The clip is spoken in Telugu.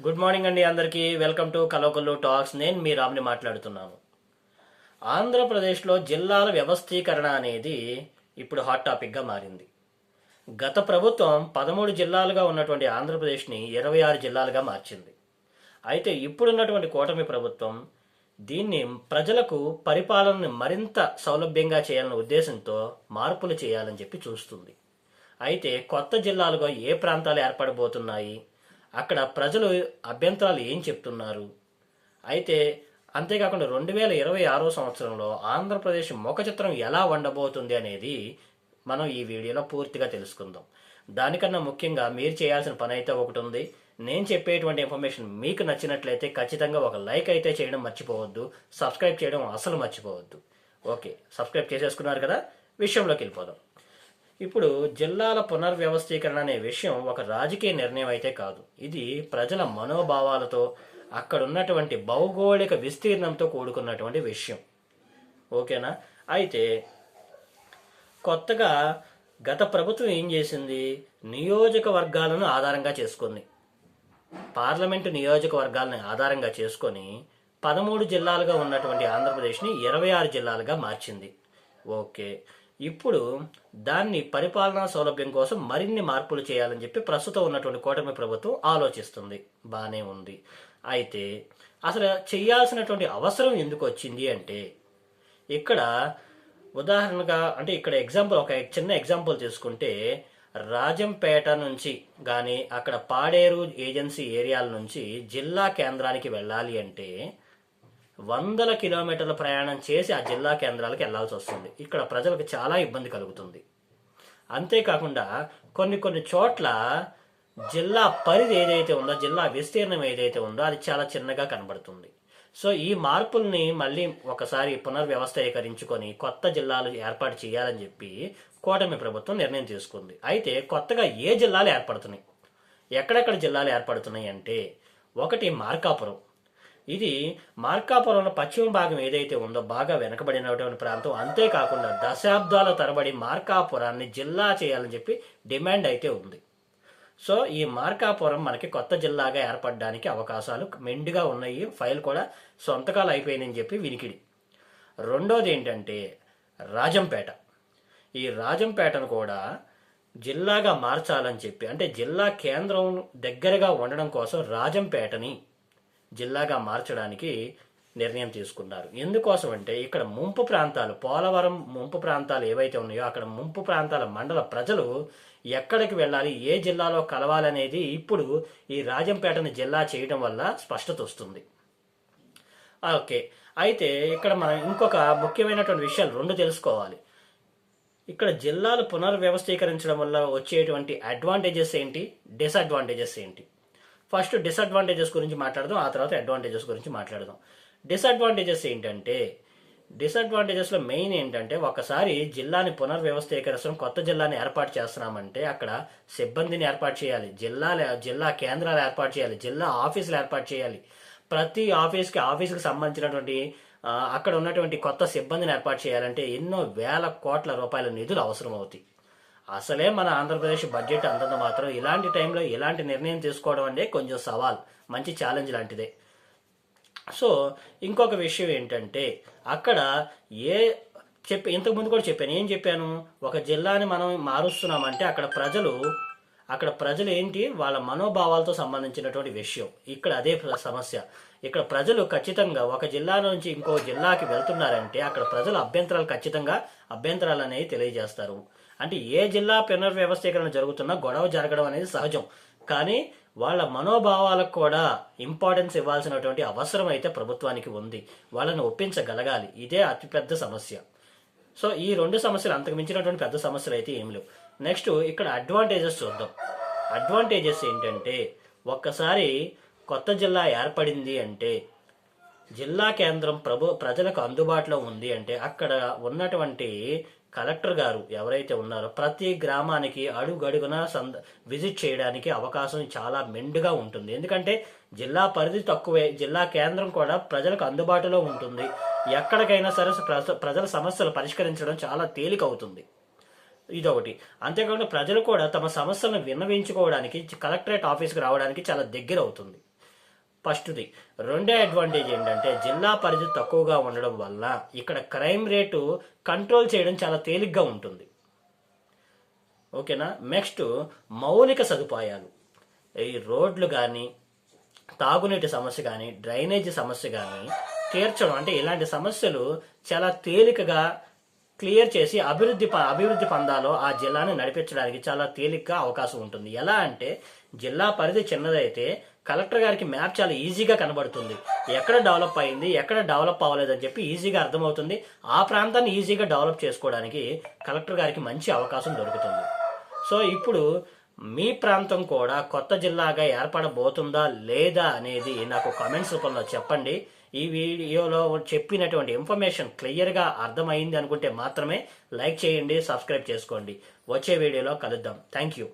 గుడ్ మార్నింగ్ అండి అందరికీ. వెల్కమ్ టు కలోకల్లు టాక్స్. నేను మీ రామ్ని మాట్లాడుతున్నాను. ఆంధ్రప్రదేశ్లో జిల్లాల వ్యవస్థీకరణ అనేది ఇప్పుడు హాట్ టాపిక్గా మారింది. గత ప్రభుత్వం పదమూడు జిల్లాలుగా ఉన్నటువంటి ఆంధ్రప్రదేశ్ని ఇరవై ఆరు జిల్లాలుగా మార్చింది. అయితే ఇప్పుడున్నటువంటి కూటమి ప్రభుత్వం దీన్ని ప్రజలకు పరిపాలనను మరింత సౌలభ్యంగా చేయాలనే ఉద్దేశంతో మార్పులు చేయాలని చెప్పి చూస్తుంది. అయితే కొత్త జిల్లాలుగా ఏ ప్రాంతాలు ఏర్పడబోతున్నాయి? అక్కడ ప్రజలు అభ్యంతరాలు ఏం చెప్తున్నారు? అయితే అంతేకాకుండా రెండు వేల ఇరవై ఆరో సంవత్సరంలో ఆంధ్రప్రదేశ్ ముఖ చిత్రం ఎలా ఉండబోతుంది అనేది మనం ఈ వీడియోలో పూర్తిగా తెలుసుకుందాం. దానికన్నా ముఖ్యంగా మీరు చేయాల్సిన పని అయితే ఒకటి ఉంది. నేను చెప్పేటువంటి ఇన్ఫర్మేషన్ మీకు నచ్చినట్లయితే ఖచ్చితంగా ఒక లైక్ అయితే చేయడం మర్చిపోవద్దు. సబ్స్క్రైబ్ చేయడం అసలు మర్చిపోవద్దు. ఓకే సబ్స్క్రైబ్ చేసేసుకున్నారు కదా? విషయంలోకి వెళ్ళిపోదాం. ఇప్పుడు జిల్లాల పునర్వ్యవస్థీకరణ అనే విషయం ఒక రాజకీయ నిర్ణయం అయితే కాదు. ఇది ప్రజల మనోభావాలతో అక్కడ ఉన్నటువంటి భౌగోళిక విస్తీర్ణంతో కూడుకున్నటువంటి విషయం. ఓకేనా? అయితే కొత్తగా గత ప్రభుత్వం ఏం చేసింది? నియోజకవర్గాలను ఆధారంగా చేసుకుంది. పార్లమెంటు నియోజకవర్గాలను ఆధారంగా చేసుకొని పదమూడు జిల్లాలుగా ఉన్నటువంటి ఆంధ్రప్రదేశ్ని ఇరవై ఆరు జిల్లాలుగా మార్చింది. ఓకే. ఇప్పుడు దాన్ని పరిపాలనా సౌలభ్యం కోసం మరిన్ని మార్పులు చేయాలని చెప్పి ప్రస్తుతం ఉన్నటువంటి కూటమి ప్రభుత్వం ఆలోచిస్తుంది. బాగానే ఉంది. అయితే అసలు చేయాల్సినటువంటి అవసరం ఎందుకు వచ్చింది అంటే ఇక్కడ ఉదాహరణగా అంటే ఇక్కడ ఎగ్జాంపుల్ ఒక చిన్న ఎగ్జాంపుల్ తీసుకుంటే రాజంపేట నుంచి కానీ అక్కడ పాడేరు ఏజెన్సీ ఏరియాల నుంచి జిల్లా కేంద్రానికి వెళ్ళాలి అంటే వందల కిలోమీటర్ల ప్రయాణం చేసి ఆ జిల్లా కేంద్రాలకు వెళ్ళాల్సి వస్తుంది. ఇక్కడ ప్రజలకు చాలా ఇబ్బంది కలుగుతుంది. అంతేకాకుండా కొన్ని కొన్ని చోట్ల జిల్లా పరిధి ఏదైతే ఉందో జిల్లా విస్తీర్ణం ఏదైతే ఉందో అది చాలా చిన్నగా కనబడుతుంది. సో ఈ మార్పుల్ని మళ్ళీ ఒకసారి పునర్వ్యవస్థీకరించుకొని కొత్త జిల్లాలు ఏర్పాటు చేయాలని చెప్పి కూటమి ప్రభుత్వం నిర్ణయం తీసుకుంది. అయితే కొత్తగా ఏ జిల్లాలు ఏర్పడుతున్నాయి? ఎక్కడెక్కడ జిల్లాలు ఏర్పడుతున్నాయి అంటే ఒకటి మార్కాపురం. ఇది మార్కాపురంలో పశ్చిమ భాగం ఏదైతే ఉందో బాగా వెనకబడినటువంటి ప్రాంతం. అంతేకాకుండా దశాబ్దాల తరబడి మార్కాపురాన్ని జిల్లా చేయాలని చెప్పి డిమాండ్ అయితే ఉంది. సో ఈ మార్కాపురం మనకి కొత్త జిల్లాగా ఏర్పడడానికి అవకాశాలు మెండుగా ఉన్నాయి. ఫైల్ కూడా సొంతకాలు అయిపోయిందని చెప్పి వినికిడి. రెండోది ఏంటంటే రాజంపేట. ఈ రాజంపేటను కూడా జిల్లాగా మార్చాలని చెప్పి అంటే జిల్లా కేంద్రం దగ్గరగా ఉండడం కోసం రాజంపేటని జిల్లాగా మార్చడానికి నిర్ణయం తీసుకున్నారు. ఎందుకోసం అంటే ఇక్కడ ముంపు ప్రాంతాలు పోలవరం ముంపు ప్రాంతాలు ఏవైతే ఉన్నాయో అక్కడ ముంపు ప్రాంతాల మండల ప్రజలు ఎక్కడికి వెళ్ళాలి ఏ జిల్లాలో కలవాలనేది ఇప్పుడు ఈ రాజంపేటను జిల్లా చేయడం వల్ల స్పష్టత వస్తుంది. ఓకే. అయితే ఇక్కడ మనం ఇంకొక ముఖ్యమైనటువంటి విషయాలు రెండు తెలుసుకోవాలి. ఇక్కడ జిల్లాలు పునర్వ్యవస్థీకరించడం వల్ల వచ్చేటువంటి అడ్వాంటేజెస్ ఏంటి డిసడ్వాంటేజెస్ ఏంటి? ఫస్ట్ డిసడ్వాంటేజెస్ గురించి మాట్లాడదాం ఆ తర్వాత అడ్వాంటేజెస్ గురించి మాట్లాడదాం. డిసడ్వాంటేజెస్ ఏంటంటే డిసడ్వాంటేజెస్లో మెయిన్ ఏంటంటే ఒకసారి జిల్లాని పునర్వ్యవస్థీకరించడం కొత్త జిల్లాని ఏర్పాటు చేస్తున్నామంటే అక్కడ సిబ్బందిని ఏర్పాటు చేయాలి జిల్లా జిల్లా కేంద్రాలు ఏర్పాటు చేయాలి జిల్లా ఆఫీసులు ఏర్పాటు చేయాలి. ప్రతి ఆఫీస్కి ఆఫీస్కి సంబంధించినటువంటి అక్కడ ఉన్నటువంటి కొత్త సిబ్బందిని ఏర్పాటు చేయాలంటే ఎన్నో వేల కోట్ల రూపాయల నిధులు అవసరం అవుతాయి అసలే మన ఆంధ్రప్రదేశ్ బడ్జెట్ అంతంత మాత్రం ఇలాంటి టైంలో ఇలాంటి నిర్ణయం తీసుకోవడం అంటే కొంచెం సవాల్ మంచి ఛాలెంజ్ లాంటిదే. సో ఇంకొక విషయం ఏంటంటే అక్కడ ఏ చెప్పి ఇంతకుముందు కూడా చెప్పాను ఏం చెప్పాను? ఒక జిల్లాని మనం మారుస్తున్నామంటే అక్కడ ప్రజలు అక్కడ ప్రజలు ఏంటి? వాళ్ళ మనోభావాలతో సంబంధించినటువంటి విషయం. ఇక్కడ అదే సమస్య. ఇక్కడ ప్రజలు ఖచ్చితంగా ఒక జిల్లా నుంచి ఇంకో జిల్లాకి వెళ్తున్నారంటే అక్కడ ప్రజలు అభ్యంతరాలు ఖచ్చితంగా అభ్యంతరాలు అనేవి తెలియజేస్తారు. అంటే ఏ జిల్లా పునర్వ్యవస్థీకరణ జరుగుతున్నా గొడవ జరగడం అనేది సహజం. కానీ వాళ్ళ మనోభావాలకు కూడా ఇంపార్టెన్స్ ఇవ్వాల్సినటువంటి అవసరం అయితే ప్రభుత్వానికి ఉంది. వాళ్ళని ఒప్పించగలగాలి. ఇదే అతిపెద్ద సమస్య. సో ఈ రెండు సమస్యలు అంతకు మించినటువంటి పెద్ద సమస్యలు అయితే ఏం లేవు. నెక్స్ట్ ఇక్కడ అడ్వాంటేజెస్ చూద్దాం. అడ్వాంటేజెస్ ఏంటంటే ఒక్కసారి కొత్త జిల్లా ఏర్పడింది అంటే జిల్లా కేంద్రం ప్రభు ప్రజలకు అందుబాటులో ఉంది అంటే అక్కడ ఉన్నటువంటి కలెక్టర్ గారు ఎవరైతే ఉన్నారో ప్రతి గ్రామానికి అడుగడుగున సంద విజిట్ చేయడానికి అవకాశం చాలా మెండుగా ఉంటుంది. ఎందుకంటే జిల్లా పరిధి తక్కువే జిల్లా కేంద్రం కూడా ప్రజలకు అందుబాటులో ఉంటుంది. ఎక్కడికైనా సరే ప్రజల సమస్యలు పరిష్కరించడం చాలా తేలికవుతుంది. ఇదొకటి. అంతేకాకుండా ప్రజలు కూడా తమ సమస్యలను విన్నవించుకోవడానికి కలెక్టరేట్ ఆఫీస్కి రావడానికి చాలా దగ్గర అవుతుంది ఫస్ట్ది. రెండో అడ్వాంటేజ్ ఏంటంటే జిల్లా పరిధి తక్కువగా ఉండడం వల్ల ఇక్కడ క్రైమ్ రేటు కంట్రోల్ చేయడం చాలా తేలిగ్గా ఉంటుంది. ఓకేనా? నెక్స్ట్ మౌలిక సదుపాయాలు. ఈ రోడ్లు కానీ తాగునీటి సమస్య కానీ డ్రైనేజీ సమస్య కానీ తీర్చడం అంటే ఇలాంటి సమస్యలు చాలా తేలికగా క్లియర్ చేసి అభివృద్ధి ప- అభివృద్ధి పందాలో ఆ జిల్లాని నడిపించడానికి చాలా తేలికగా అవకాశం ఉంటుంది. ఎలా అంటే జిల్లా పరిధి చిన్నదైతే కలెక్టర్ గారికి మ్యాప్ చాలా ఈజీగా కనబడుతుంది. ఎక్కడ డెవలప్ అయింది ఎక్కడ డెవలప్ అవ్వలేదని చెప్పి ఈజీగా అర్థమవుతుంది. ఆ ప్రాంతాన్ని ఈజీగా డెవలప్ చేసుకోవడానికి కలెక్టర్ గారికి మంచి అవకాశం దొరుకుతుంది. సో ఇప్పుడు మీ ప్రాంతం కూడా కొత్త జిల్లాగా ఏర్పడబోతుందా లేదా అనేది నాకు కామెంట్స్ రూపంలో చెప్పండి. ఈ వీడియోలో చెప్పినటువంటి ఇన్ఫర్మేషన్ క్లియర్గా అర్థమైంది అనుకుంటే మాత్రమే లైక్ చేయండి సబ్స్క్రైబ్ చేసుకోండి. వచ్చే వీడియోలో కలుద్దాం. Thank you.